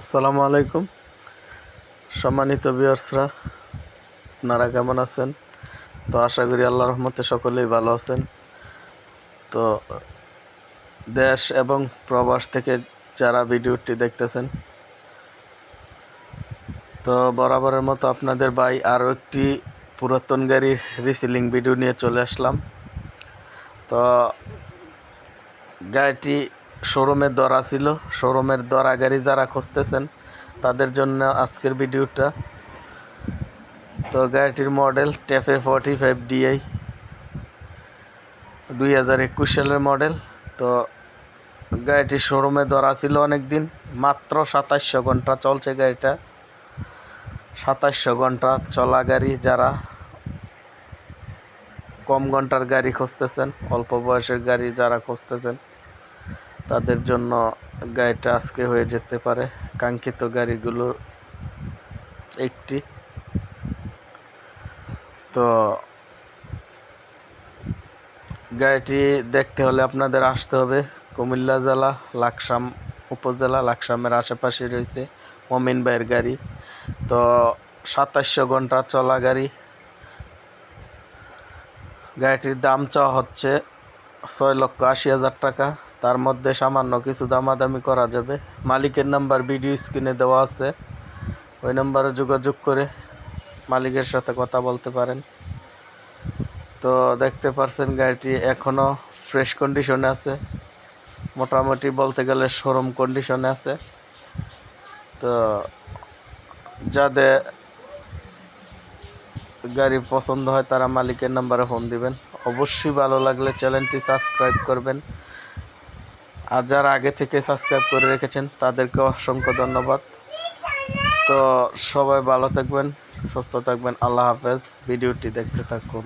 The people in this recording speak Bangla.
আসসালামু আলাইকুম। সম্মানিত বিয়ার্সরা আপনারা কেমন আছেন? তো আশা করি আল্লাহ রহমতে সকলেই ভালো আছেন। তো দেশ এবং প্রবাস থেকে যারা ভিডিওটি দেখতেছেন, তো বরাবরের মতো আপনাদের ভাই আরও একটি পুরাতন গাড়ির রিসিলিং ভিডিও নিয়ে চলে আসলাম। তো গাড়িটি শোরুমের দরা ছিল। শোরুমের দরা গাড়ি যারা খুঁজতেছেন, তাদের জন্য আজকের ভিডিওটা। তো গাড়িটির model TAFE forty five DI দুই হাজার একুশ সালের মডেল। তো গাড়িটি শোরুমে ধরা ছিল অনেক দিন মাত্র সাতাশশো ঘণ্টা চলছে গাড়িটা। সাতাশশো ঘণ্টা চলা গাড়ি যারা কম ঘণ্টার গাড়ি খুঁজতেছেন, অল্প বয়সের গাড়ি যারা খুঁজতেছেন তাদের জন্য গাড়িটা আজকে হয়ে যেতে পারে। কাঙ্ক্ষিত গাড়িগুলো একটি। তো গাড়িটি দেখতে হলে আপনাদের আসতে হবে। কুমিল্লা জেলা, লাকসাম উপজেলা, লাকসামের আশেপাশে রয়েছে মমিন ভাইয়ের গাড়ি। তো সাতাশশো ঘণ্টা চলা গাড়ি। গাড়িটির দাম চাওয়া হচ্ছে ছয় লক্ষ আশি হাজার টাকা। তার মধ্যে সামান্য কিছু দামাদামি করা যাবে। মালিকের নাম্বার ভিডিও স্ক্রিনে দেওয়া আছে। ওই নাম্বারে যোগাযোগ করে মালিকের সাথে কথা বলতে পারেন। তো দেখতে পারছেন গাড়িটি এখনও ফ্রেশ কন্ডিশনে আছে। মোটামুটি বলতে গেলে শোরুম কন্ডিশনে আছে। তো যাদের গাড়ি পছন্দ হয় তারা মালিকের নাম্বারে ফোন দিবেন। অবশ্যই ভালো লাগলে চ্যানেলটি সাবস্ক্রাইব করবেন। আর যারা আগে থেকে সাবস্ক্রাইব করে রেখেছেন তাদেরকে অসংখ্য ধন্যবাদ। তো সবাই ভালো থাকবেন, সুস্থ থাকবেন, আল্লাহ হাফেজ। ভিডিওটি দেখতে থাকুন।